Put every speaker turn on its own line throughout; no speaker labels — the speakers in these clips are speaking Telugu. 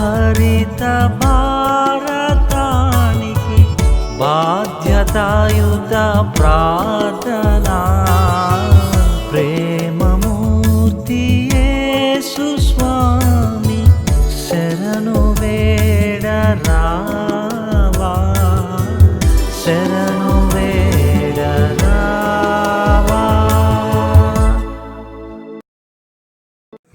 హరిత భారతానికి బాధ్యతాయుత ప్రార్థనా. ప్రేమమూర్తి స్వామి శరణు వేడరా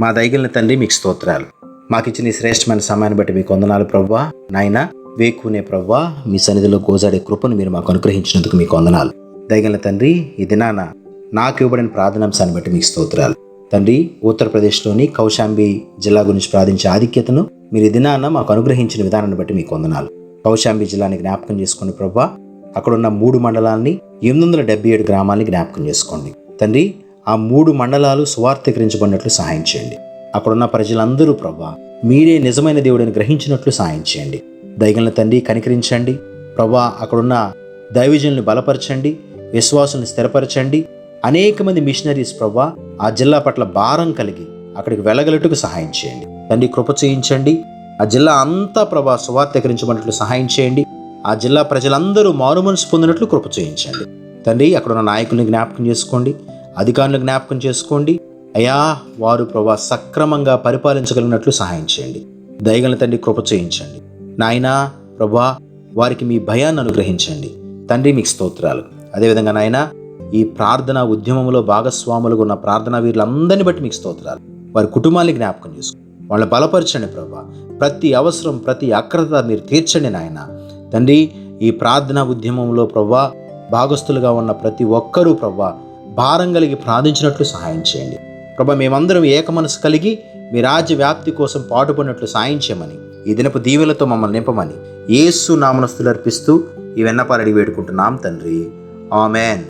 మా దైగలిన తండ్రి మీకు స్తోత్రాలు. మాకిచ్చిన ఈ శ్రేష్టమైన సమయాన్ని బట్టి మీకు వందనాలు ప్రవ్వా. నాయన వేకునే ప్రవ్వా మీ సన్నిధిలో గోజాడే కృపను మీరు మాకు అనుగ్రహించినందుకు మీకు వందనాలు. దయగల తండ్రి ఈ దినాన నాకు ఇవ్వబడిన ప్రార్థనాంశాన్ని బట్టి మీకు స్తోత్రాలు. తండ్రి ఉత్తరప్రదేశ్లోని కౌశాంబి జిల్లా గురించి ప్రార్థించే ఆధిక్యతను మీరు ఈ దినాన మాకు అనుగ్రహించిన విధానాన్ని బట్టి మీకు వందనాలు. కౌశాంబి జిల్లాని జ్ఞాపకం చేసుకోండి ప్రవ్వా. అక్కడున్న మూడు మండలాల్ని ఎనిమిది వందల డెబ్బై ఏడు గ్రామాల్ని జ్ఞాపకం చేసుకోండి. తండ్రి ఆ మూడు మండలాలు సువార్థీకరించబడినట్లు సహాయం చేయండి. అక్కడున్న ప్రజలందరూ ప్రభా మీరే నిజమైన దేవుడిని గ్రహించినట్లు సహాయం చేయండి. దైగల తండ్రి కనికరించండి. ప్రభా అక్కడున్న దైవజనుల్ని బలపరచండి. విశ్వాసుల్ని స్థిరపరచండి. అనేక మంది మిషనరీస్ ప్రభా ఆ జిల్లా పట్ల భారం కలిగి అక్కడికి వెళ్ళగలటకు సహాయం చేయండి. తండ్రి కృప చేయించండి ఆ జిల్లా అంతా ప్రభా సువార్థీకరించబడినట్లు సహాయం చేయండి. ఆ జిల్లా ప్రజలందరూ మారుమనసు పొందినట్లు కృప చేయించండి తండ్రి అక్కడున్న నాయకుల్ని జ్ఞాపకం చేసుకోండి. అధికారులను జ్ఞాపకం చేసుకోండి. అయా వారు ప్రభా సక్రమంగా పరిపాలించగలిగినట్లు సహాయం చేయండి. దయగల తండ్రి కృప చేయించండి. నాయనా ప్రభా వారికి మీ భయాన్ని అనుగ్రహించండి. తండ్రి మీకు స్తోత్రాలు. అదేవిధంగా నాయన ఈ ప్రార్థన ఉద్యమంలో భాగస్వాములుగా ఉన్న ప్రార్థనా వీరులందరినీ బట్టి మీకు స్తోత్రాలు. వారి కుటుంబాన్ని జ్ఞాపకం చేసుకోండి వాళ్ళని బలపరచండి ప్రభా. ప్రతి అవసరం ప్రతి అక్రత మీరు తీర్చండి నాయన. తండ్రి ఈ ప్రార్థనా ఉద్యమంలో ప్రభా భాగస్థులుగా ఉన్న ప్రతి ఒక్కరూ ప్రభా భారం కలిగి ప్రార్థించినట్లు సహాయం చేయండి. ప్రభా మేమందరం ఏక మనసు కలిగి మీ రాజ్య వ్యాప్తి కోసం పాటుపడినట్లు సాయం చేయమని ఈ దినపు దీవెలతో మమ్మల్ని నింపమని ఏసు నామనస్తులు అర్పిస్తూ ఈ వెన్నపాలడి వేడుకుంటున్నాం తండ్రి. ఆమెన్.